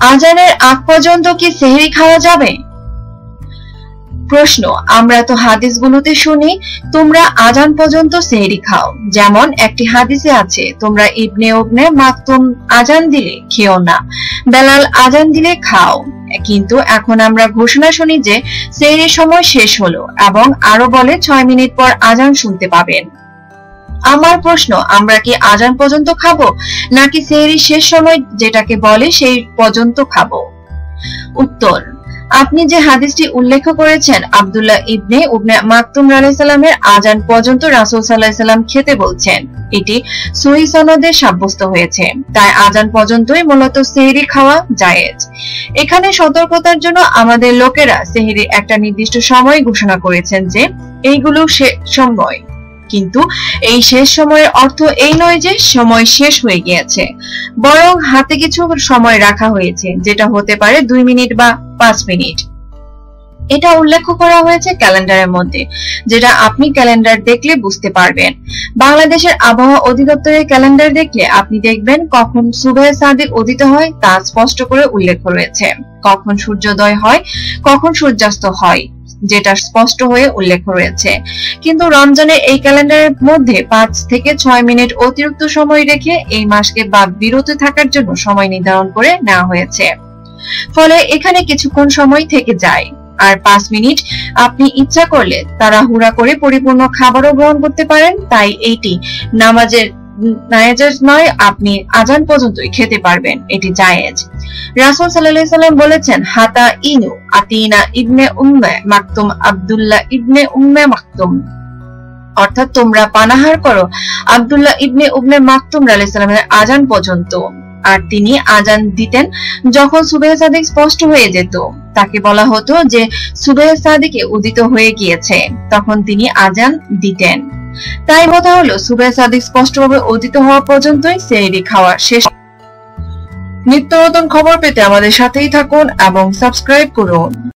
আজানের আগ পর্যন্ত কি সেহরি খাওয়া যাবে? প্রশ্ন, আমরা তো হাদিসগুলোতে শুনি, তোমরা আজান পর্যন্ত সেহরি খাও। যেমন একটি হাদিসে আছে, তোমরা ইবনে উবনে মাকতুম আজান দিলে খেও না, বেলাল আজান দিলে খাও। কিন্তু এখন আমরা ঘোষণা শুনি যে, সেহরির সময় শেষ হলো এবং আরও বলে ছয় মিনিট পর আজান শুনতে পাবেন। আমার প্রশ্ন, আমরা কি আজান পর্যন্ত খাব? নাকি সেহরি শেষ সময় যেটাকে বলে সেই পর্যন্ত খাব? উত্তর, আপনি যে হাদিসটি উল্লেখ করেছেন, আব্দুল্লাহ ইবনে উবনে মাকতুম সাল্লামের আজান পর্যন্ত রাসূল সাল্লাল্লাহু সাল্লাম খেতে বলছেন। এটি সহি সনদে সাব্যস্ত হয়েছে। তাই আজান পর্যন্তই মূলত সেহরি খাওয়া জায়েজ। এখানে সতর্কতার জন্য আমাদের লোকেরা সেহরি একটা নির্দিষ্ট সময় ঘোষণা করেছেন যে, এইগুলো সে, সময়। কিন্তু এই শেষ সময়ের অর্থ এই নয় যে সময় শেষ হয়ে গিয়েছে। বরং হাতে কিছু সময় রাখা হয়েছে, যেটা হতে পারে দুই মিনিট বা পাঁচ মিনিট। এটা উল্লেখ করা হয়েছে ক্যালেন্ডারের মধ্যে, যেটা আপনি ক্যালেন্ডার দেখলে বুঝতে পারবেন। বাংলাদেশের আবহাওয়া অধিদপ্তরের ক্যালেন্ডার দেখলে আপনি দেখবেন কখন সুবেহ সাদিক উদিত হয় তা স্পষ্ট করে উল্লেখ রয়েছে। কখন সূর্যোদয় হয়, কখন সূর্যাস্ত হয়। যেটা স্পষ্ট হয়ে উল্লেখ রয়েছে। কিন্তু রমজানের এই ক্যালেন্ডারের মধ্যে পাঁচ থেকে ছয় মিনিট অতিরিক্ত সময় রেখে এই মাসকে বা বিরত থাকার জন্য সময় নির্ধারণ করে নেওয়া হয়েছে। ফলে এখানে কিছুক্ষণ সময় থেকে যায়। আর পাঁচ মিনিট আপনি ইচ্ছা করলে তারা হুড়া করে পরিপূর্ণ খাবারও গ্রহণ করতে পারেন। তাই এইটি নামাজের নায়েজ নয়, আপনি আজান পর্যন্তই খেতে পারবেন, এটি জায়েজ। রাসূল সাল্লাল্লাহু সাল্লাম বলেছেন, হাতা ইনু আতিনা ইবনে উম্মে মাকতুম আব্দুল্লাহ ইবনে উম্মে মাকতুম। অর্থাৎ তোমরা পানাহার করো আব্দুল্লাহ ইবনে উবনে মাকতুম আলাইহিস আজান পর্যন্ত। আর তিনি আজান দিতেন যখন সুবেহ সাদিক স্পষ্ট হয়ে যেত। তাকে বলা হতো যে, সুবেহ সাদিকে উদিত হয়ে গিয়েছে। তখন তিনি আজান দিতেন। তাই কথা হলো সুবাই সাদিক স্পষ্টভাবে অতীত হওয়া পর্যন্তই সেহরি খাওয়া শেষ। নিত্য নতুন খবর পেতে আমাদের সাথেই থাকুন এবং সাবস্ক্রাইব করুন।